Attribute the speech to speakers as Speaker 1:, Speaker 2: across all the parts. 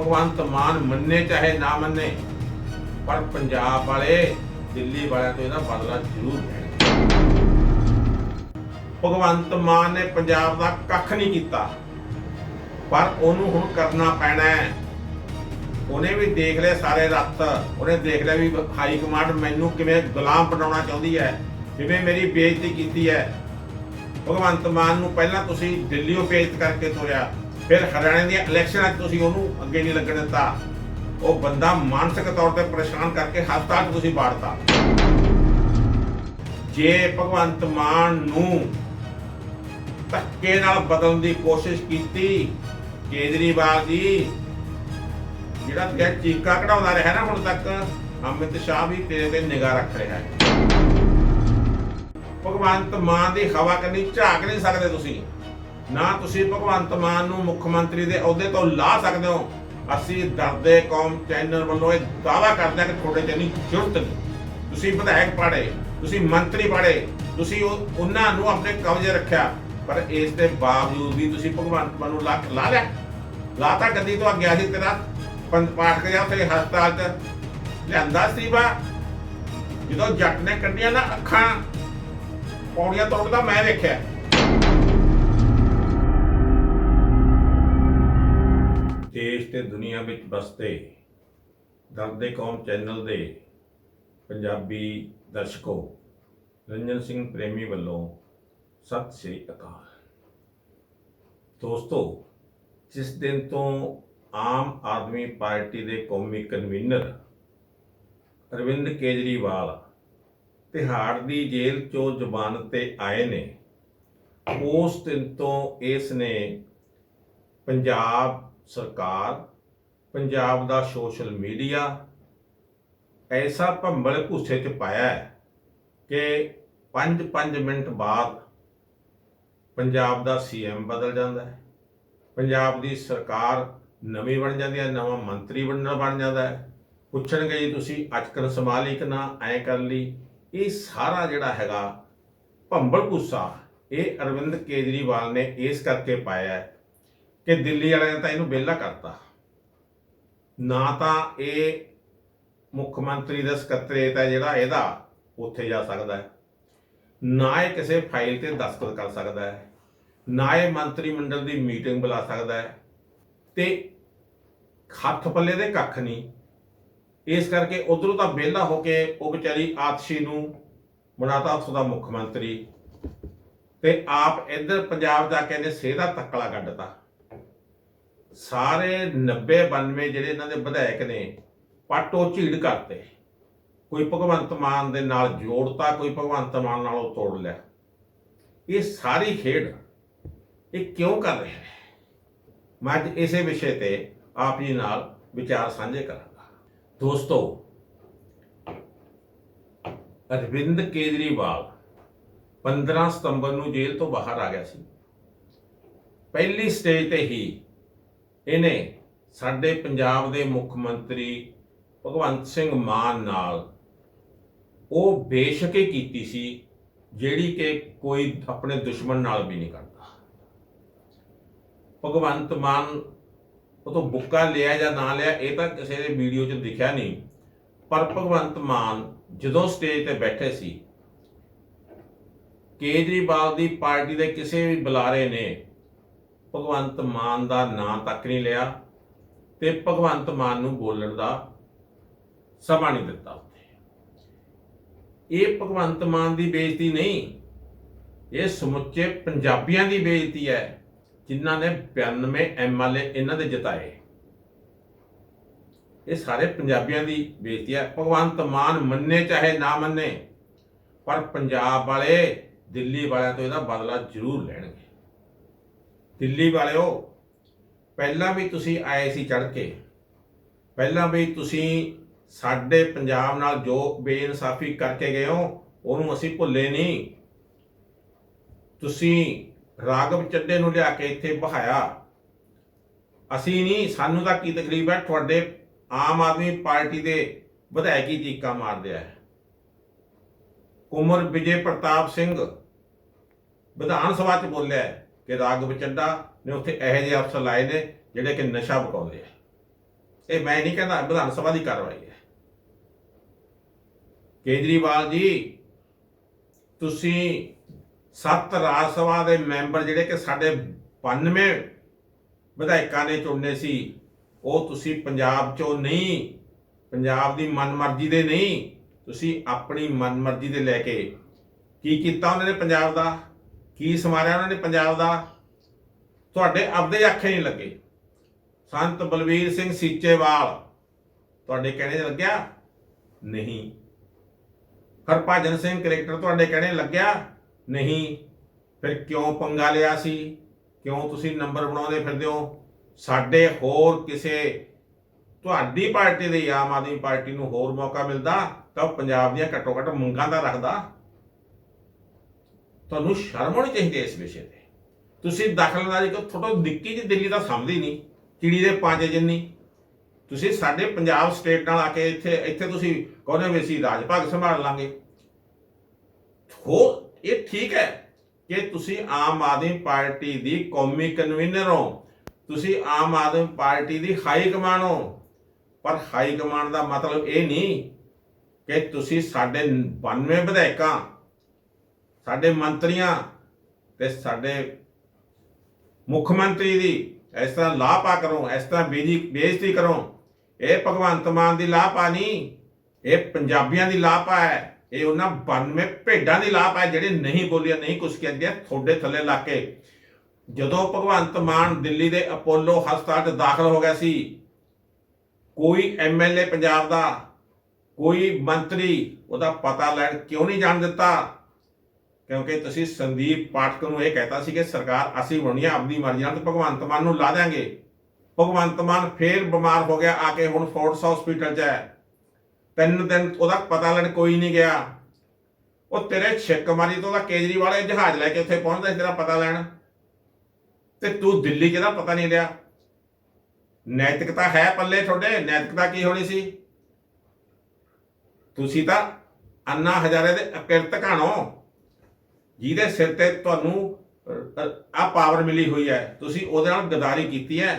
Speaker 1: ਭਗਵੰਤ ਮਾਨ ਮੰਨੇ, ਚਾਹੇ ਨਾ ਮੰਨੇ, ਪਰ ਪੰਜਾਬ ਵਾਲੇ ਦਿੱਲੀ ਵਾਲਿਆਂ ਤੋਂ ਇਹਦਾ ਬਦਲਾ ਜ਼ਰੂਰ ਲੈਣਗੇ ਭਗਵੰਤ ਮਾਨ ਨੇ ਪੰਜਾਬ ਦਾ ਕੱਖ ਨਹੀਂ ਕੀਤਾ, ਪਰ ਉਹਨੂੰ ਹੁਣ ਕਰਨਾ ਪੈਣਾ ਹੈ। ਉਹਨੇ ਵੀ ਦੇਖ ਲਿਆ ਸਾਰੇ ਰੱਤ, ਉਹਨੇ ਦੇਖ ਲਿਆ ਵੀ ਹਾਈ ਕਮਾਂਡ ਮੈਨੂੰ ਕਿਵੇਂ ਗੁਲਾਮ ਬਣਾਉਣਾ ਚਾਹੁੰਦੀ ਹੈ, ਕਿਵੇਂ ਮੇਰੀ ਬੇਇੱਜ਼ਤੀ ਕੀਤੀ ਹੈ। ਭਗਵੰਤ ਮਾਨ ਨੂੰ ਪਹਿਲਾਂ ਤੁਸੀਂ ਦਿੱਲੀੋਂ ਬੇਇੱਜ਼ਤ ਕਰਕੇ ਤੋਰਿਆ ਫਿਰ ਹਰਿਆਣੇ ਦੀਆਂ ਇਲੈਕਸ਼ਨਾਂ 'ਚ ਤੁਸੀਂ ਉਹਨੂੰ ਅੱਗੇ ਨਹੀਂ ਲੱਗਣ ਦਿੱਤਾ। ਉਹ ਬੰਦਾ ਮਾਨਸਿਕ ਤੌਰ ਤੇ ਪਰੇਸ਼ਾਨ ਕਰਕੇ ਹਸਪਤਾਲ 'ਚ ਤੁਸੀਂ ਬਾੜਤਾ ਜੇ ਭਗਵੰਤ ਮਾਨ ਨੂੰ ਧੱਕੇ ਨਾਲ ਬਦਲਣ ਦੀ ਕੋਸ਼ਿਸ਼ ਕੀਤੀ, ਕੇਜਰੀਵਾਲ ਜੀ, ਜਿਹੜਾ ਤੇ ਚੀਕਾ ਕਢਾਉਂਦਾ ਰਿਹਾ ਨਾ ਹੁਣ ਤੱਕ, ਅਮਿਤ ਸ਼ਾਹ ਵੀ ਤੇਰੇ ਤੇ ਨਿਗਾਹ ਰੱਖ ਰਿਹਾ ਹੈ। ਭਗਵੰਤ ਮਾਨ ਦੀ ਹਵਾ ਕਰਨੀ ਝਾਕ ਨਹੀਂ ਸਕਦੇ ਤੁਸੀਂ। ਨਾ ਤੁਸੀਂ ਭਗਵੰਤ ਮਾਨ ਨੂੰ ਮੁੱਖ ਮੰਤਰੀ ਦੇ ਅਹੁਦੇ ਤੋਂ ਲਾ ਸਕਦੇ ਹੋ। ਅਸੀਂ ਦਰਦੇ ਕੌਮ ਚੈਨਲ ਵੱਲੋਂ ਇਹ ਦਾਅਵਾ ਕਰਦੇ ਹਾਂ ਕਿ ਤੁਹਾਡੇ ਤੇ ਨਹੀਂ ਜ਼ਰੂਰਤ ਨਹੀਂ। ਤੁਸੀਂ ਵਿਧਾਇਕ ਪਾੜੇ, ਤੁਸੀਂ ਮੰਤਰੀ ਪਾੜੇ, ਤੁਸੀਂ ਉਹਨਾਂ ਨੂੰ ਆਪਣੇ ਕਬਜ਼ੇ ਰੱਖਿਆ, ਪਰ ਇਸ ਦੇ ਬਾਵਜੂਦ ਵੀ ਤੁਸੀਂ ਭਗਵੰਤ ਮਾਨ ਨੂੰ ਲਾ ਲਾ ਲਿਆ। ਲਾਤਾ ਗੱਦੀ ਤੋਂ ਗਿਆ ਸੀ ਤੇਰਾ ਪੰਥ ਪਾਠ ਕਰਿਆ ਉੱਥੇ ਹਸਪਤਾਲ 'ਚ ਲਿਆਂਦਾ ਸੀ ਬਾ ਜਦੋਂ ਜੱਟ ਨੇ ਕੱਢੀਆਂ ਨਾ ਅੱਖਾਂ, ਪੌੜੀਆਂ ਤੋੜਦਾ ਮੈਂ ਵੇਖਿਆ। ਦੇਸ਼ ਤੇ ਦੁਨੀਆ ਵਿੱਚ ਵਸਦੇ ਦਰਦੇ ਕੌਮ ਚੈਨਲ ਦੇ ਪੰਜਾਬੀ ਦਰਸ਼ਕੋ ਰੰਜਨ ਸਿੰਘ ਪ੍ਰੇਮੀ ਵੱਲੋਂ ਸਤਿ ਸ੍ਰੀ ਅਕਾਲ। ਦੋਸਤੋ, ਜਿਸ ਦਿਨ ਤੋਂ ਆਮ ਆਦਮੀ ਪਾਰਟੀ ਦੇ ਕੌਮੀ ਕਨਵੀਨਰ ਅਰਵਿੰਦ ਕੇਜਰੀਵਾਲ ਤਿਹਾੜ ਦੀ ਜੇਲ੍ਹ ਚੋਂ ਜ਼ਮਾਨਤ ਤੇ ਆਏ ਨੇ, ਉਸ ਦਿਨ ਤੋਂ ਇਸ ਨੇ ਪੰਜਾਬ ਸਰਕਾਰ, ਪੰਜਾਬ ਦਾ ਸੋਸ਼ਲ ਮੀਡੀਆ ਐਸਾ ਭੰਬਲ ਭੁੱਸੇ ਚ ਪਾਇਆ ਹੈ ਕਿ 5-5 ਮਿੰਟ ਬਾਅਦ ਪੰਜਾਬ ਦਾ ਸੀਐਮ ਬਦਲ ਜਾਂਦਾ ਹੈ। ਪੰਜਾਬ ਦੀ ਸਰਕਾਰ ਨਵੀਂ ਬਣ ਜਾਂਦੀ ਹੈ, ਨਵਾਂ ਮੰਤਰੀ ਬਣਨਾ ਬਣ ਜਾਂਦਾ ਹੈ। ਪੁੱਛਣਗੇ ਜੀ ਤੁਸੀਂ ਅਚਕਰ ਸੰਭਾਲੀ ਕਿ ਨਾ ਐ ਕਰ ਲਈ। ਇਹ ਸਾਰਾ ਜਿਹੜਾ ਹੈਗਾ ਭੰਬਲ ਭੁੱਸਾ ਇਹ ਅਰਵਿੰਦ ਕੇਜਰੀਵਾਲ ਨੇ ਇਸ ਕਰਕੇ ਪਾਇਆ ਹੈ ਕਿ ਦਿੱਲੀ ਵਾਲਿਆਂ ਨੇ ਤਾਂ ਇਹਨੂੰ ਵਿਹਲਾ ਕਰਤਾ। ਨਾ ਤਾਂ ਇਹ ਮੁੱਖ ਮੰਤਰੀ ਦਾ ਸਕੱਤਰੇਤ ਹੈ ਜਿਹੜਾ ਇਹਦਾ ਉੱਥੇ ਜਾ ਸਕਦਾ ਹੈ। ਨਾ ਇਹ ਕਿਸੇ ਫਾਈਲ ਤੇ ਦਸਤਖਤ ਕਰ ਸਕਦਾ ਹੈ। ਨਾ ਇਹ ਮੰਤਰੀ ਮੰਡਲ ਦੀ ਮੀਟਿੰਗ ਬੁਲਾ ਸਕਦਾ ਹੈ। ਤੇ ਹੱਥ ਪੱਲੇ ਦੇ ਕੱਖ ਨਹੀਂ। ਇਸ ਕਰਕੇ ਉਧਰੋਂ ਤਾਂ ਵਿਹਲਾ ਹੋ ਕੇ ਉਹ ਵਿਚਾਰੀ ਆਤਸ਼ੀ ਨੂੰ ਬਣਾਤਾ ਉੱਥੋਂ ਦਾ ਮੁੱਖ ਮੰਤਰੀ। ਤੇ ਆਪ ਇੱਧਰ ਪੰਜਾਬ ਜਾ ਕੇ ਇਹਨੇ ਸੇਹ ਦਾ ਤੱਕਲਾ ਕੱਢਤਾ। ਸਾਰੇ 90 92 ਜਿਹੜੇ ਇਹਨਾਂ ਦੇ ਵਿਧਾਇਕ ਨੇ, ਪਾਟੋ ਝੀੜ ਕਰਤੇ। ਕੋਈ ਭਗਵੰਤ ਮਾਨ ਦੇ ਨਾਲ ਜੋੜਤਾ, ਕੋਈ ਭਗਵੰਤ ਮਾਨ ਨਾਲੋਂ ਤੋੜ ਲਿਆ। ਇਹ ਸਾਰੀ ਖੇਡ ਇਹ ਕਿਉਂ ਕਰ ਰਿਹਾ ਹੈ? ਮੈਂ ਅੱਜ ਇਸੇ ਵਿਸ਼ੇ ਤੇ ਆਪ ਜੀ ਨਾਲ ਵਿਚਾਰ ਸਾਂਝੇ ਕਰਾਂਗਾ। ਦੋਸਤੋ, ਅਰਵਿੰਦ ਕੇਜਰੀਵਾਲ 15 ਸਤੰਬਰ ਨੂੰ ਜੇਲ੍ਹ ਤੋਂ ਬਾਹਰ ਆ ਗਿਆ ਸੀ। ਪਹਿਲੀ ਸਟੇਜ ਤੇ ਹੀ ਇਹਨੇ ਸਾਡੇ ਪੰਜਾਬ ਦੇ ਮੁੱਖ ਮੰਤਰੀ ਭਗਵੰਤ ਸਿੰਘ ਮਾਨ ਨਾਲ ਉਹ ਬੇਸ਼ੱਕੀ ਕੀਤੀ ਸੀ, ਜਿਹੜੀ ਕਿ ਕੋਈ ਆਪਣੇ ਦੁਸ਼ਮਣ ਨਾਲ ਵੀ ਨਹੀਂ ਕਰਦਾ। ਭਗਵੰਤ ਮਾਨ ਉਹ ਤੋਂ ਬੁੱਕਾ ਲਿਆ ਜਾਂ ਨਾ ਲਿਆ, ਇਹ ਤਾਂ ਕਿਸੇ ਦੇ ਵੀਡੀਓ 'ਚ ਦਿਖਿਆ ਨਹੀਂ। ਪਰ ਭਗਵੰਤ ਮਾਨ ਜਦੋਂ ਸਟੇਜ ਤੇ ਬੈਠੇ ਸੀ, ਕੇਜਰੀਵਾਲ ਦੀ ਪਾਰਟੀ ਦੇ ਕਿਸੇ ਵੀ ਬੁਲਾਰੇ ਨੇ ਭਗਵੰਤ ਮਾਨ ਦਾ ਨਾਂ ਤੱਕ ਨਹੀਂ ਲਿਆ ਤੇ ਭਗਵੰਤ ਮਾਨ ਨੂੰ ਬੋਲਣ ਦਾ ਸਮਾਂ ਨਹੀਂ ਦਿੱਤਾ ਉੱਥੇ। ਇਹ ਭਗਵੰਤ ਮਾਨ ਦੀ ਬੇਇੱਜ਼ਤੀ ਨਹੀਂ, ਇਹ ਸਮੁੱਚੇ ਪੰਜਾਬੀਆਂ ਦੀ ਬੇਇੱਜ਼ਤੀ ਹੈ, ਜਿਨ੍ਹਾਂ ਨੇ 92 ਐਮਐਲਏ ਇਹਨਾਂ ਦੇ ਜਿਤਾਏ। ਇਹ ਸਾਰੇ ਪੰਜਾਬੀਆਂ ਦੀ ਬੇਇੱਜ਼ਤੀ ਹੈ। ਭਗਵੰਤ ਮਾਨ ਮੰਨੇ ਚਾਹੇ ਨਾ ਮੰਨੇ, ਪਰ ਪੰਜਾਬ ਵਾਲੇ ਦਿੱਲੀ ਵਾਲਿਆਂ ਤੋਂ ਇਹਦਾ ਬਦਲਾ ਜ਼ਰੂਰ ਲੈਣਗੇ। ਦਿੱਲੀ ਵਾਲਿਓ, ਪਹਿਲਾਂ ਵੀ ਤੁਸੀਂ ਆਏ ਸੀ ਚੜ ਕੇ। ਪਹਿਲਾਂ ਵੀ ਤੁਸੀਂ ਸਾਡੇ ਪੰਜਾਬ ਨਾਲ ਜੋ ਬੇਇਨਸਾਫੀ ਕਰਕੇ ਗਏ ਹੋ, ਉਹਨੂੰ ਅਸੀਂ ਭੁੱਲੇ ਨਹੀਂ। ਤੁਸੀਂ ਰਾਗਵ ਚੱਡੇ ਨੂੰ ਲਿਆ ਕੇ ਇੱਥੇ ਬਹਾਇਆ। ਅਸੀਂ ਨਹੀਂ, ਸਾਨੂੰ ਤਾਂ ਕੀ ਤਕਲੀਫ ਹੈ? ਤੁਹਾਡੇ ਆਮ ਆਦਮੀ ਪਾਰਟੀ ਦੇ ਵਿਧਾਇਕੀ ਚੀਕਾ ਮਾਰਦੇ ਆ। ਕੁਮਰ ਵਿਜੇ ਪ੍ਰਤਾਪ ਸਿੰਘ ਵਿਧਾਨ ਸਭਾ 'ਚ ਬੋਲਿਆ ਕਿ ਰਾਗਵ ਚੱਡਾ ਨੇ ਉੱਥੇ ਇਹੋ ਜਿਹੇ ਅਫਸਰ ਲਾਏ ਨੇ ਜਿਹੜੇ ਕਿ ਨਸ਼ਾ ਪਕਾਉਂਦੇ ਆ। ਇਹ ਮੈਂ ਨਹੀਂ ਕਹਿੰਦਾ, ਵਿਧਾਨ ਸਭਾ ਦੀ ਕਾਰਵਾਈ ਹੈ। ਕੇਜਰੀਵਾਲ ਜੀ, ਤੁਸੀਂ ਸੱਤ ਰਾਜ ਸਭਾ ਦੇ ਮੈਂਬਰ ਜਿਹੜੇ ਕਿ ਸਾਡੇ 92 ਵਿਧਾਇਕਾਂ ਨੇ ਚੁਣਨੇ ਸੀ, ਉਹ ਤੁਸੀਂ ਪੰਜਾਬ ਚੋਂ ਨਹੀਂ, ਪੰਜਾਬ ਦੀ ਮਨਮਰਜ਼ੀ ਦੇ ਨਹੀਂ, ਤੁਸੀਂ ਆਪਣੀ ਮਨਮਰਜ਼ੀ ਦੇ ਲੈ ਕੇ ਕੀ ਕੀਤਾ ਉਹਨਾਂ ਨੇ ਪੰਜਾਬ ਦਾ? ਕੀ ਸਮਾਰਿਆ ਉਹਨਾਂ ਨੇ ਪੰਜਾਬ ਦਾ? ਤੁਹਾਡੇ ਆਪਦੇ ਅੱਖੇ ਨਹੀਂ ਲੱਗੇ। ਸੰਤ ਬਲਵੀਰ ਸਿੰਘ ਸੀਚੇਵਾਲ, ਤੁਹਾਡੇ ਕਹਿਣੇ 'ਚ ਲੱਗਿਆ? ਨਹੀਂ। ਹਰਭਜਨ ਸਿੰਘ ਕਰੈਕਟਰ, ਤੁਹਾਡੇ ਕਹਿਣੇ ਲੱਗਿਆ? ਨਹੀਂ। ਫਿਰ ਕਿਉਂ ਪੰਗਾ ਲਿਆ ਸੀ? ਕਿਉਂ ਤੁਸੀਂ ਨੰਬਰ ਬਣਾਉਂਦੇ ਫਿਰਦੇ ਹੋ? ਸਾਡੇ ਹੋਰ ਕਿਸੇ, ਤੁਹਾਡੀ ਪਾਰਟੀ ਦੇ ਆਮ ਆਦਮੀ ਪਾਰਟੀ ਨੂੰ ਹੋਰ ਮੌਕਾ ਮਿਲਦਾ ਤਾਂ ਉਹ ਪੰਜਾਬ ਦੀਆਂ ਘੱਟੋ ਘੱਟ ਮੰਗਾਂ ਦਾ ਰੱਖਦਾ। ਤੁਹਾਨੂੰ ਸ਼ਰਮ ਹੋਣੀ ਚਾਹੀਦੀ ਹੈ ਇਸ ਵਿਸ਼ੇ ਤੇ। ਤੁਸੀਂ ਦਖਲਅੰਦਾਜ਼ੀ ਕੋ ਥੋੜਾ ਨਿੱਕੀ ਜਿਹੀ ਦਿੱਲੀ ਦਾ ਸਮਝਦੀ ਨਹੀਂ, ਚਿੜੀ ਦੇ ਪੰਜ ਜਿੰਨੀ। ਤੁਸੀਂ ਸਾਡੇ ਪੰਜਾਬ ਸਟੇਟ ਨਾਲ ਆ ਕੇ ਇੱਥੇ ਇੱਥੇ ਤੁਸੀਂ ਕਹਿੰਦੇ ਵੀ ਅਸੀਂ ਰਾਜ ਭਾਗ ਸੰਭਾਲ ਲਾਂਗੇ। ਹੋ, ਇਹ ਠੀਕ ਹੈ ਕਿ ਤੁਸੀਂ ਆਮ ਆਦਮੀ ਪਾਰਟੀ ਦੀ ਕੌਮੀ ਕਨਵੀਨਰ ਹੋ। ਤੁਸੀਂ ਆਮ ਆਦਮੀ ਪਾਰਟੀ ਦੀ ਹਾਈ ਕਮਾਂਡ ਹੋ। ਪਰ ਹਾਈ ਕਮਾਂਡ ਦਾ ਮਤਲਬ ਇਹ ਨਹੀਂ ਕਿ ਤੁਸੀਂ ਸਾਡੇ 92 ਵਿਧਾਇਕਾਂ ਸਾਡੇ ਮੰਤਰੀਆਂ ਤੇ ਸਾਡੇ ਮੁੱਖ ਮੰਤਰੀ ਦੀ ਇਸ ਤਰ੍ਹਾਂ ਲਾਪਾ ਕਰੋ, ਇਸ ਤਰ੍ਹਾਂ ਬੇਜੀ ਬੇਇੱਜ਼ਤੀ ਕਰੋ। ਇਹ ਭਗਵੰਤ ਮਾਨ ਦੀ ਲਾਪਾ ਨਹੀਂ, ਇਹ ਪੰਜਾਬੀਆਂ ਦੀ ਲਾਪਾ ਹੈ। ਇਹ ਉਹਨਾਂ 92 ਭੇਡਾਂ ਦੀ ਲਾਪਾ ਹੈ, ਜਿਹੜੇ ਨਹੀਂ ਬੋਲੀਆਂ, ਨਹੀਂ ਕੁਛ ਕਹਿੰਦੇ ਤੁਹਾਡੇ ਥੱਲੇ ਲਾ ਕੇ। ਜਦੋਂ ਭਗਵੰਤ ਮਾਨ ਦਿੱਲੀ ਦੇ ਅਪੋਲੋ ਹਸਪਤਾਲ 'ਚ ਦਾਖਲ ਹੋ ਗਿਆ ਸੀ, ਕੋਈ ਐਮਐਲਏ ਪੰਜਾਬ ਦਾ, ਕੋਈ ਮੰਤਰੀ ਉਹਦਾ ਪਤਾ ਲੈਣ ਕਿਉਂ ਨਹੀਂ ਜਾਣ ਦਿੱਤਾ? ਕਿਉਂਕਿ ਤੁਸੀਂ ਸੰਦੀਪ ਪਾਠਕ ਨੂੰ ਇਹ ਕਹਿਤਾ ਸੀ ਕਿ ਸਰਕਾਰ, ਅਸੀਂ ਬਣਾਉਣੀ ਆ, ਆਪਣੀ ਮਰਜ਼ੀ ਨਾਲ ਤੇ ਭਗਵੰਤ ਮਾਨ ਨੂੰ ਲਾ ਦਿਆਂਗੇ। ਭਗਵੰਤ ਮਾਨ ਫੇਰ ਬਿਮਾਰ ਹੋ ਗਿਆ, ਆ ਕੇ ਹੁਣ ਫੋਰਟਸ ਹਸਪੀਟਲ 'ਚ ਹੈ। ਤਿੰਨ ਦਿਨ ਉਹਦਾ ਪਤਾ ਲੈਣ ਕੋਈ ਨਹੀਂ ਗਿਆ। ਉਹ ਤੇਰੇ ਛਿੱਕ ਮਾਰੀ ਤੋਂ ਉਹਦਾ ਕੇਜਰੀਵਾਲ ਇਹ ਜਹਾਜ਼ ਲੈ ਕੇ ਉੱਥੇ ਪਹੁੰਚਦਾ ਸੀ ਤੇਰਾ ਪਤਾ ਲੈਣ। ਤੇ ਤੂੰ ਦਿੱਲੀ 'ਚ ਪਤਾ ਨਹੀਂ ਲਿਆ ਨੈਤਿਕਤਾ ਹੈ ਪੱਲੇ ਤੁਹਾਡੇ ਨੈਤਿਕਤਾ ਕੀ ਹੋਣੀ ਸੀ? ਤੁਸੀਂ ਤਾਂ ਅੰਨਾ ਹਜ਼ਾਰੇ ਦੇ ਅਕਿਰਤ ਘਾਣੋ। ਜਿਹਦੇ ਸਿਰ ਤੇ ਤੁਹਾਨੂੰ ਆ ਪਾਵਰ ਮਿਲੀ ਹੋਈ ਹੈ, ਤੁਸੀਂ ਉਹਦੇ ਨਾਲ ਗਦਾਰੀ ਕੀਤੀ ਹੈ।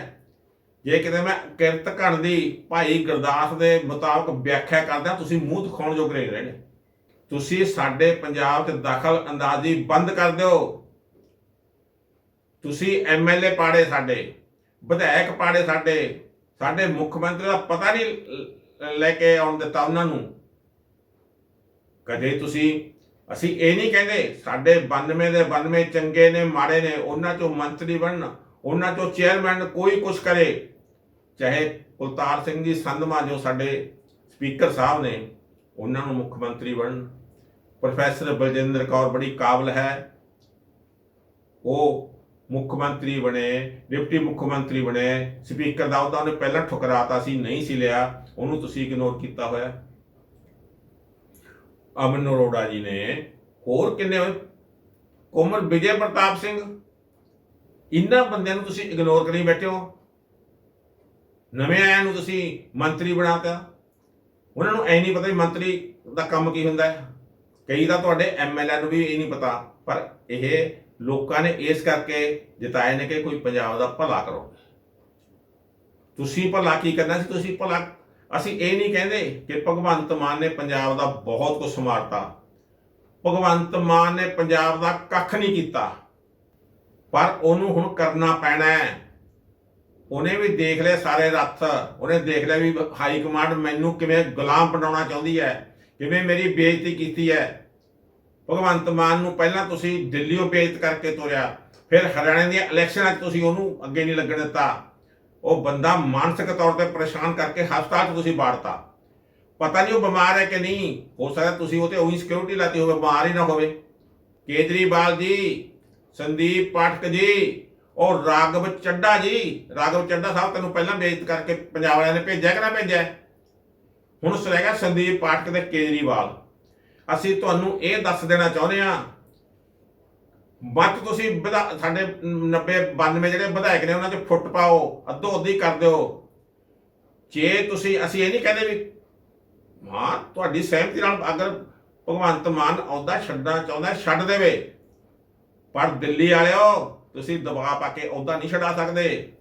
Speaker 1: ਜੇ ਕਿਤੇ ਮੈਂ ਕਿਰਤ ਘਣ ਦੀ ਭਾਈ ਗੁਰਦਾਸ ਦੇ ਮੁਤਾਬਕ ਵਿਆਖਿਆ ਕਰਦਾ, ਤੁਸੀਂ ਮੂੰਹ ਦਿਖਾਉਣ ਜੋਗ ਨਹੀਂ ਰਹੇ ਤੁਸੀਂ ਸਾਡੇ ਪੰਜਾਬ 'ਚ ਦਖਲ ਅੰਦਾਜ਼ੀ ਬੰਦ ਕਰ ਦਿਓ। ਤੁਸੀਂ ਐਮਐਲਏ ਪਾੜੇ ਸਾਡੇ, ਵਿਧਾਇਕ ਪਾੜੇ ਸਾਡੇ ਸਾਡੇ ਮੁੱਖ ਮੰਤਰੀ ਦਾ ਪਤਾ ਨਹੀਂ ਲੈ ਕੇ ਆਉਣ ਦਿੱਤਾ ਉਹਨਾਂ ਨੂੰ। ਕਦੇ ਤੁਸੀਂ ਅਸੀਂ ਇਹ ਨਹੀਂ ਕਹਿੰਦੇ ਸਾਡੇ 92 ਦੇ 92 ਚੰਗੇ ਨੇ, ਮਾੜੇ ਨੇ, ਉਹਨਾਂ ਚੋਂ ਮੰਤਰੀ ਬਣਨ, ਉਹਨਾਂ ਚੋਂ ਚੇਅਰਮੈਨ ਕੋਈ ਕੁਛ ਕਰੇ। ਚਾਹੇ ਕੁਲਤਾਰ ਸਿੰਘ ਜੀ ਸੰਧਮਾ ਜੋ ਸਾਡੇ ਸਪੀਕਰ ਸਾਹਿਬ ਨੇ, ਉਹਨਾਂ ਨੂੰ ਮੁੱਖ ਮੰਤਰੀ ਬਣਨ। ਪ੍ਰੋਫੈਸਰ ਬਲਜਿੰਦਰ ਕੌਰ ਬੜੀ ਕਾਬਲ ਹੈ। ਉਹ ਮੁੱਖ ਮੰਤਰੀ ਬਣੇ, ਡਿਪਟੀ ਮੁੱਖ ਮੰਤਰੀ ਬਣੇ ਸਪੀਕਰ ਦਾ ਉਹਦਾ ਉਹਨੇ ਪਹਿਲਾਂ ਠੁਕਰਾਤਾ ਸੀ, ਨਹੀਂ ਸੀ ਲਿਆ, ਉਹਨੂੰ ਤੁਸੀਂ ਇਗਨੋਰ ਕੀਤਾ ਹੋਇਆ। ਅਮਨ ਅਰੋੜਾ ਜੀ ਨੇ, ਹੋਰ ਕਿੰਨੇ ਹੋਏ? ਕੋਮਲ ਵਿਜੇ ਪ੍ਰਤਾਪ ਸਿੰਘ। ਇਹਨਾਂ ਬੰਦਿਆਂ ਨੂੰ ਤੁਸੀਂ ਇਗਨੋਰ ਕਰੀ ਬੈਠੇ ਹੋ। ਨਵੇਂ ਆਇਆਂ ਨੂੰ ਤੁਸੀਂ ਮੰਤਰੀ ਬਣਾਤਾ। ਉਹਨਾਂ ਨੂੰ ਐ ਨਹੀਂ ਪਤਾ ਵੀ ਮੰਤਰੀ ਦਾ ਕੰਮ ਕੀ ਹੁੰਦਾ ਹੈ। ਕਈ ਤਾਂ ਤੁਹਾਡੇ ਐਮਐਲਏ ਨੂੰ ਵੀ ਇਹ ਨਹੀਂ ਪਤਾ, ਪਰ ਇਹ ਲੋਕਾਂ ਨੇ ਇਸ ਕਰਕੇ ਜਿਤਾਏ ਨੇ ਕਿ ਕੋਈ ਪੰਜਾਬ ਦਾ ਭਲਾ ਕਰੋ। ਤੁਸੀਂ ਭਲਾ ਕੀ ਕਰਨਾ ਸੀ? ਤੁਸੀਂ ਭਲਾ ਅਸੀਂ ਇਹ ਨਹੀਂ ਕਹਿੰਦੇ ਕਿ ਭਗਵੰਤ ਮਾਨ ਨੇ ਪੰਜਾਬ ਦਾ ਬਹੁਤ ਕੁਝ ਸਮਾਰਤਾ ਭਗਵੰਤ ਮਾਨ ਨੇ ਪੰਜਾਬ ਦਾ ਕੱਖ ਨਹੀਂ ਕੀਤਾ। ਪਰ ਉਹਨੂੰ ਹੁਣ ਕਰਨਾ ਪੈਣਾ ਹੈ। ਉਹਨੇ ਵੀ ਦੇਖ ਲਿਆ ਸਾਰੇ ਰੱਥ। ਉਹਨੇ ਦੇਖ ਲਿਆ ਵੀ ਹਾਈ ਕਮਾਂਡ ਮੈਨੂੰ ਕਿਵੇਂ ਗੁਲਾਮ ਬਣਾਉਣਾ ਚਾਹੁੰਦੀ ਹੈ, ਕਿਵੇਂ ਮੇਰੀ ਬੇਇੱਜ਼ਤੀ ਕੀਤੀ ਹੈ। ਭਗਵੰਤ ਮਾਨ ਨੂੰ ਪਹਿਲਾਂ ਤੁਸੀਂ ਦਿੱਲੀੋਂ ਬੇਇੱਜ਼ਤ ਕਰਕੇ ਤੋਰਿਆ, ਫਿਰ ਹਰਿਆਣੇ ਦੀਆਂ ਇਲੈਕਸ਼ਨਾਂ 'ਚ ਤੁਸੀਂ ਉਹਨੂੰ ਅੱਗੇ ਨਹੀਂ ਲੱਗਣ ਦਿੱਤਾ। ਉਹ ਬੰਦਾ ਮਾਨਸਿਕ ਤੌਰ ਤੇ ਪਰੇਸ਼ਾਨ ਕਰਕੇ ਹਸਪਤਾਲ 'ਚ ਤੁਸੀਂ ਬਾੜਤਾ ਪਤਾ ਨਹੀਂ ਉਹ ਬਿਮਾਰ ਹੈ ਕਿ ਨਹੀਂ। ਹੋ ਸਕਦਾ ਤੁਸੀਂ ਉਹ ਤੇ ਉਹੀ ਸਿਕਿਉਰਿਟੀ ਲਾਤੀ ਹੋਵੇ, ਬਿਮਾਰ ਹੀ ਨਾ ਹੋਵੇ। ਕੇਜਰੀਵਾਲ ਜੀ, ਸੰਦੀਪ ਪਾਠਕ ਜੀ ਔਰ ਰਾਘਵ ਚੱਡਾ ਜੀ, ਰਾਘਵ ਚੱਡਾ ਸਾਹਿਬ ਤੈਨੂੰ ਪਹਿਲਾਂ ਬੇਇੱਜ਼ਤ ਕਰਕੇ ਪੰਜਾਬ ਵਾਲਿਆਂ ਨੇ ਭੇਜਿਆ ਕਿ ਨਾ ਭੇਜਿਆ? ਹੁਣ ਸਰੇਗਾ ਸੰਦੀਪ ਪਾਠਕ ਤੇ ਕੇਜਰੀਵਾਲ। ਅਸੀਂ ਤੁਹਾਨੂੰ ਇਹ ਦੱਸ ਦੇਣਾ ਚਾਹੁੰਦੇ ਹਾਂ ਮੱਤ ਤੁਸੀਂ ਵਿਧਾ- ਸਾਡੇ 90 92 ਜਿਹੜੇ ਵਿਧਾਇਕ ਨੇ, ਉਹਨਾਂ 'ਚ ਫੁੱਟ ਪਾਓ, ਅੱਧੋ ਅੱਧੀ ਕਰ ਦਿਓ। ਜੇ ਤੁਸੀਂ, ਅਸੀਂ ਇਹ ਨਹੀਂ ਕਹਿੰਦੇ ਵੀ ਹਾਂ ਤੁਹਾਡੀ ਸਹਿਮਤੀ ਨਾਲ ਅਗਰ ਭਗਵੰਤ ਮਾਨ ਅਹੁਦਾ ਛੱਡਣਾ ਚਾਹੁੰਦਾ, ਛੱਡ ਦੇਵੇ। ਪਰ ਦਿੱਲੀ ਵਾਲਿਓ, ਤੁਸੀਂ ਦਬਾਅ ਪਾ ਕੇ ਅਹੁਦਾ ਨਹੀਂ ਛਡਾ ਸਕਦੇ।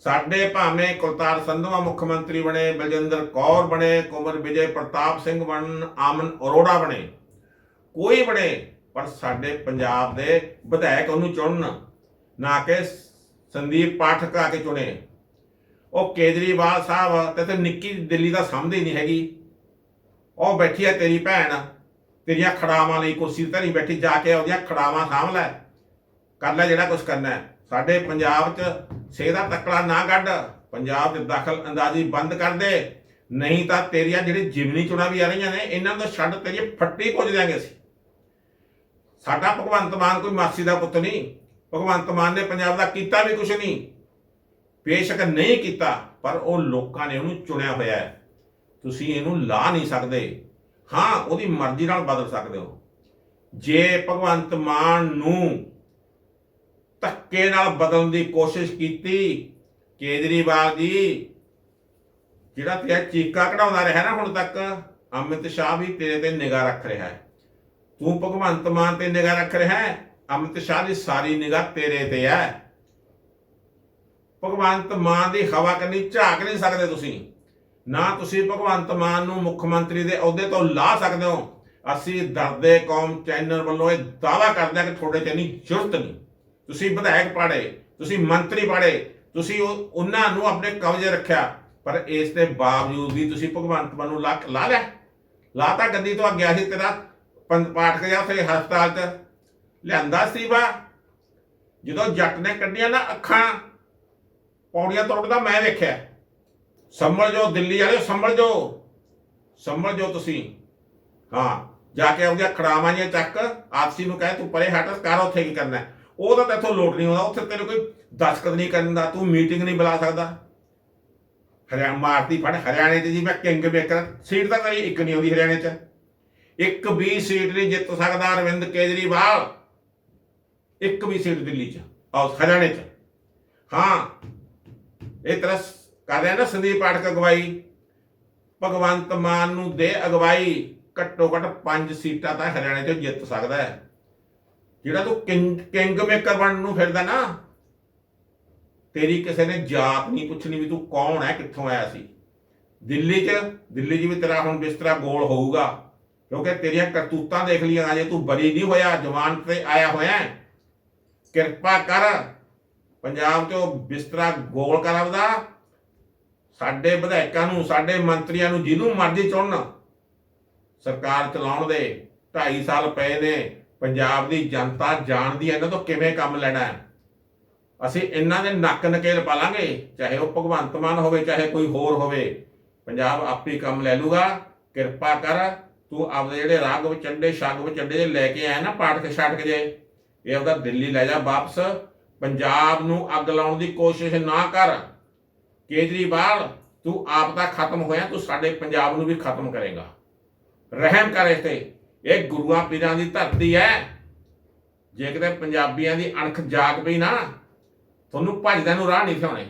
Speaker 1: ਸਾਡੇ ਭਾਵੇਂ ਕੁਲਤਾਰ ਸੰਧਵਾ ਮੁੱਖ ਮੰਤਰੀ ਬਣੇ, ਬਲਜਿੰਦਰ ਕੌਰ ਬਣੇ, ਕੁਮਰ ਵਿਜੇ ਪ੍ਰਤਾਪ ਸਿੰਘ ਬਣਨ ਆਮਨ ਅਰੋੜਾ ਬਣੇ। ਕੋਈ ਬਣੇ ਪਰ ਸਾਡੇ ਪੰਜਾਬ ਦੇ ਵਿਧਾਇਕ ਉਹਨੂੰ ਚੁਣਨ, ਨਾ ਕਿ ਸੰਦੀਪ ਪਾਠਕ ਆ ਕੇ ਚੁਣੇ। ਉਹ ਕੇਜਰੀਵਾਲ ਸਾਹਿਬ, ਤੇ ਤੇ ਨਿੱਕੀ ਦਿੱਲੀ ਦਾ ਸਮਝਦੇ ਨਹੀਂ ਹੈਗੀ। ਉਹ ਬੈਠੀ ਹੈ ਤੇਰੀ ਭੈਣ, ਤੇਰੀਆਂ ਖੜਾਵਾਂ ਲਈ ਕੁਰਸੀ ਤੇ ਨਹੀਂ ਬੈਠੀ, ਜਾ ਕੇ ਉਹਦੀਆਂ ਖੜਾਵਾਂ ਸਾਂਭ ਲੈ। ਕਰ ਲੈ ਜਿਹੜਾ ਕੁਝ ਕਰਨਾ ਹੈ। ਸਾਡੇ ਪੰਜਾਬ 'ਚ ਸੇ ਦਾ ਤਕੜਾ ਨਾ ਕੱਢ। ਪੰਜਾਬ 'ਚ ਦਖਲ ਅੰਦਾਜ਼ੀ ਬੰਦ ਕਰ ਦੇ। ਨਹੀਂ ਤਾਂ ਤੇਰੀਆਂ ਜਿਹੜੀ ਜਿਮਨੀ ਚੁਣਾ ਵੀ ਆ ਰਹੀਆਂ ਨੇ, ਇਹਨਾਂ ਤੋਂ ਛੱਡ ਤੇਰੀ ਫੱਟੀ ਪੁੱਜ ਦਿਆਂਗੇ ਅਸੀਂ। ਸਾਡਾ ਭਗਵੰਤ ਮਾਨ ਕੋਈ ਮਾਸੀ ਦਾ ਪੁੱਤ ਨਹੀਂ। ਭਗਵੰਤ ਮਾਨ ਨੇ ਪੰਜਾਬ ਦਾ ਕੀਤਾ ਵੀ ਕੁਝ ਨਹੀਂ। ਬੇਸ਼ੱਕ ਨਹੀਂ ਕੀਤਾ, ਪਰ ਉਹ ਲੋਕਾਂ ਨੇ ਉਹਨੂੰ ਚੁਣਿਆ ਹੋਇਆ ਹੈ। ਤੁਸੀਂ ਇਹਨੂੰ ਲਾ ਨਹੀਂ ਸਕਦੇ। ਹਾਂ, ਉਹਦੀ ਮਰਜ਼ੀ ਨਾਲ ਬਦਲ ਸਕਦੇ ਹੋ। ਜੇ ਭਗਵੰਤ ਮਾਨ ਨੂੰ ਧੱਕੇ ਨਾਲ ਬਦਲਣ ਦੀ ਕੋਸ਼ਿਸ਼ ਕੀਤੀ, ਕੇਜਰੀਵਾਲ ਜੀ, ਜਿਹੜਾ ਤੇ ਚੀਕਾ ਕਢਾਉਂਦਾ ਰਿਹਾ ਨਾ ਹੁਣ ਤੱਕ, ਅਮਿਤ ਸ਼ਾਹ ਵੀ ਤੇਰੇ ਤੇ ਨਿਗਾਹ ਰੱਖ ਰਿਹਾ ਹੈ। ਤੂੰ ਭਗਵੰਤ ਮਾਨ ਤੇ ਨਿਗਾਹ ਰੱਖ ਰਿਹਾ ਹੈ? ਅਮਿਤ ਸ਼ਾਹ ਦੀ ਸਾਰੀ ਨਿਗਾਹ ਤੇਰੇ ਤੇ ਹੈ। ਭਗਵੰਤ ਮਾਨ ਦੀ ਹਵਾ ਕੰਨੀ ਝਾਕ ਨਹੀਂ ਸਕਦੇ ਤੁਸੀਂ। ਨਾ ਤੁਸੀਂ ਭਗਵੰਤ ਮਾਨ ਨੂੰ ਮੁੱਖ ਮੰਤਰੀ ਦੇ ਅਹੁਦੇ ਤੋਂ ਲਾ ਸਕਦੇ ਹੋ। ਅਸੀਂ ਦਰਦੇ ਕੌਮ ਚੈਨਲ ਵੱਲੋਂ ਇਹ ਦਾਵਾ ਕਰਦੇ ਹਾਂ ਕਿ ਤੁਹਾਡੇ ਤੇ ਨਹੀਂ ਜ਼ਰੂਰਤ ਨਹੀਂ। ਤੁਸੀਂ ਵਿਧਾਇਕ ਪਾੜੇ, ਤੁਸੀਂ ਮੰਤਰੀ ਪਾੜੇ, ਤੁਸੀਂ ਉਹ- ਉਹਨਾਂ ਨੂੰ ਆਪਣੇ ਕਬਜ਼ੇ ਰੱਖਿਆ, ਪਰ ਇਸ ਦੇ ਬਾਵਜੂਦ ਵੀ ਤੁਸੀਂ ਭਗਵੰਤ ਮਾਨ ਨੂੰ ਲਾ ਲਾ ਲਿਆ। ਲਾਤਾ ਗੱਦੀ ਤੋਂ ਆ ਗਿਆ ਸੀ ਤੇਰਾ ਪੰਜ ਪਾਠ ਗਿਆ ਹਸਪਤਾਲ 'ਚ ਲਿਆਂਦਾ ਸੀ ਜਦੋਂ ਜੱਟ ਨੇ ਕੱਢੀਆਂ ਨਾ ਅੱਖਾਂ, ਪੌੜੀਆਂ ਤੋੜਦਾ ਮੈਂ ਵੇਖਿਆ। ਸੰਭਲ ਜੋ, ਦਿੱਲੀ ਵਾਲਿਓ, ਸੰਭਲ ਜੋ। ਸੰਭਲ ਜੋ ਤੁਸੀਂ। ਹਾਂ, ਜਾ ਕੇ ਉਹਦੀਆਂ ਖੜਾਵਾਂ ਜਿਹੀਆਂ ਚੱਕ, ਆਪਸੀ ਨੂੰ ਕਹੇ, ਤੂੰ ਪਰੇ ਹਟ, ਕਰ ਉੱਥੇ ਕੀ ਕਰਨਾ। ਉਹ ਤਾਂ ਤੇਥੋਂ ਲੋਟ ਨਹੀਂ ਆਉਂਦਾ, ਉੱਥੇ ਤੈਨੂੰ ਕੋਈ ਦਸਖਤ ਨਹੀਂ ਕਰਨ ਦਾ, ਤੂੰ ਮੀਟਿੰਗ ਨਹੀਂ ਬੁਲਾ ਸਕਦਾ। ਹਰਿਆਣਾ ਮਾਰਤੀ ਫੜ, ਹਰਿਆਣੇ 'ਚ ਜੀ ਮੈਂ ਕਿੰਗ ਮੇਕਰ ਸੀਟ ਤਾਂ ਤੇਰੀ ਇੱਕ ਨਹੀਂ ਆਉਂਦੀ ਹਰਿਆਣੇ 'ਚ। ਇੱਕ ਵੀ ਸੀਟ ਨਹੀਂ ਜਿੱਤ ਸਕਦਾ ਅਰਵਿੰਦ ਕੇਜਰੀਵਾਲ। ਇੱਕ ਵੀ ਸੀਟ ਦਿੱਲੀ 'ਚ ਆਹ ਹਰਿਆਣੇ 'ਚ। ਹਾਂ, ਇਹ ਤਰ੍ਹਾਂ ਕਰ ਰਿਹਾ ਨਾ ਸੰਦੀਪ ਪਾਠਕ ਅਗਵਾਈ। ਭਗਵੰਤ ਮਾਨ ਨੂੰ ਦੇ ਅਗਵਾਈ। ਘੱਟੋ ਘੱਟ ਪੰਜ ਸੀਟਾਂ ਤਾਂ ਹਰਿਆਣੇ 'ਚ ਜਿੱਤ ਸਕਦਾ ਹੈ। ਜਿਹੜਾ ਤੂੰ ਕਿੰਗ ਕਿੰਗ ਮੇਕਰ ਬਣਨ ਨੂੰ ਫਿਰਦਾ ਨਾ, ਤੇਰੀ ਕਿਸੇ ਨੇ ਜਾਤ ਨਹੀਂ ਪੁੱਛਣੀ ਵੀ ਤੂੰ ਕੌਣ ਹੈ, ਕਿੱਥੋਂ ਆਇਆ ਸੀ। ਦਿੱਲੀ 'ਚ ਦਿੱਲੀ 'ਚ ਵੀ ਤੇਰਾ ਹੁਣ ਬਿਸਤਰਾ ਗੋਲ ਹੋਊਗਾ। ਕਿਉਂਕਿ ਤੇਰੀਆਂ ਕਰਤੂਤਾਂ ਦੇਖ ਲੀਆਂ ਅਜੇ ਤੂੰ ਬਰੀ ਨਹੀਂ ਹੋਇਆ, ਜਵਾਨ ਤੇ ਆਇਆ ਹੋਇਆ ਕਿਰਪਾ ਕਰ, ਪੰਜਾਬ 'ਚੋਂ ਬਿਸਤਰਾ ਗੋਲ ਕਰ ਆਪਦਾ। ਸਾਡੇ ਵਿਧਾਇਕਾਂ ਨੂੰ, ਸਾਡੇ ਮੰਤਰੀਆਂ ਨੂੰ ਜਿਹਨੂੰ ਮਰਜ਼ੀ ਚੁਣਨ, ਸਰਕਾਰ ਚਲਾਉਣ ਦੇ 2.5 ਸਾਲ ਪਏ ਨੇ, ਪੰਜਾਬ ਦੀ ਜਨਤਾ ਜਾਣਦੀ ਹੈ ਇਹਨਾਂ ਤੋਂ ਕਿਵੇਂ ਕੰਮ ਲੈਣਾ ਹੈ। ਅਸੀਂ ਇਹਨਾਂ ਦੇ ਨੱਕ ਨਕੇਲ ਪਾ ਲਾਂਗੇ ਚਾਹੇ ਉਹ ਭਗਵੰਤ ਮਾਨ ਹੋਵੇ, ਚਾਹੇ ਕੋਈ ਹੋਰ ਹੋਵੇ। ਪੰਜਾਬ ਆਪੇ ਕੰਮ ਲੈ ਲੂਗਾ। ਕਿਰਪਾ ਕਰ ਤੂੰ ਆਪਦੇ ਜਿਹੜੇ ਰਾਗ ਵਿਚੰਡੇ ਸ਼ਾਗ ਵਿਚੰਡੇ ਜੇ ਲੈ ਕੇ ਆਇਆ ਨਾ ਪਾਠ ਕੇ ਜੇ ਇਹ ਆਪਦਾ ਦਿੱਲੀ ਲੈ ਜਾ ਵਾਪਸ। ਪੰਜਾਬ ਨੂੰ ਅੱਗ ਲਾਉਣ ਦੀ ਕੋਸ਼ਿਸ਼ ਨਾ ਕਰ। ਕੇਜਰੀਵਾਲ, ਤੂੰ ਆਪ ਤਾਂ ਖਤਮ ਹੋਇਆ, ਤੂੰ ਸਾਡੇ ਪੰਜਾਬ ਨੂੰ ਵੀ ਖਤਮ ਕਰੇਗਾ। ਰਹਿਮ ਕਰ ਇਸ ਤੇ। ਇਹ ਗੁਰੂਆਂ ਪੀਰਾਂ ਦੀ ਧਰਤੀ ਹੈ। ਜੇ ਕਿਤੇ ਪੰਜਾਬੀਆਂ ਦੀ ਅਣਖ ਜਾਗ ਪਈ ਨਾ, ਤੁਹਾਨੂੰ ਭੱਜਦਿਆਂ ਨੂੰ ਰਾਹ ਨਹੀਂ ਥਾਉਣੇ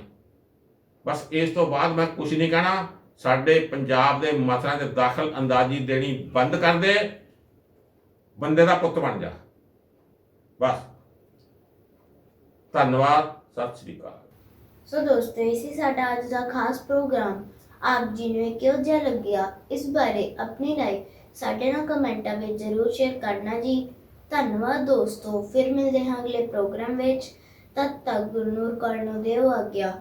Speaker 1: ਬਸ ਇਸ ਤੋਂ ਬਾਅਦ ਮੈਂ ਕੁਝ ਨਹੀਂ ਕਹਿਣਾ। ਸਾਡੇ ਪੰਜਾਬ ਦੇ ਮਸਲਿਆਂ 'ਚ ਦਖਲ ਅੰਦਾਜ਼ੀ ਦੇਣੀ ਬੰਦ ਕਰ ਦੇ, ਬੰਦੇ ਦਾ ਪੁੱਤ ਬਣ ਜਾ। ਬਸ। ਧੰਨਵਾਦ। ਸਤਿ ਸ੍ਰੀ ਅਕਾਲ।
Speaker 2: ਸੋ ਦੋਸਤੋ, ਇਹ ਸੀ ਸਾਡਾ ਅੱਜ ਦਾ ਖਾਸ ਪ੍ਰੋਗਰਾਮ। ਆਪ ਜੀ ਨੂੰ ਇਹ ਜਿਹਾ ਲੱਗਿਆ, ਇਸ ਬਾਰੇ ਆਪਣੀ ਰਾਏ ਸਾਡੇ ਨਾਲ ਕਮੈਂਟਾਂ ਵਿੱਚ ਜ਼ਰੂਰ ਸ਼ੇਅਰ ਕਰਨਾ ਜੀ। ਧੰਨਵਾਦ ਦੋਸਤੋ। ਫਿਰ ਮਿਲਦੇ ਹਾਂ ਅਗਲੇ ਪ੍ਰੋਗਰਾਮ ਵਿੱਚ। ਤਦ ਤੱਕ ਗੁਰਨੂਰ ਕੌਰ ਨੂੰ ਆਗਿਆ।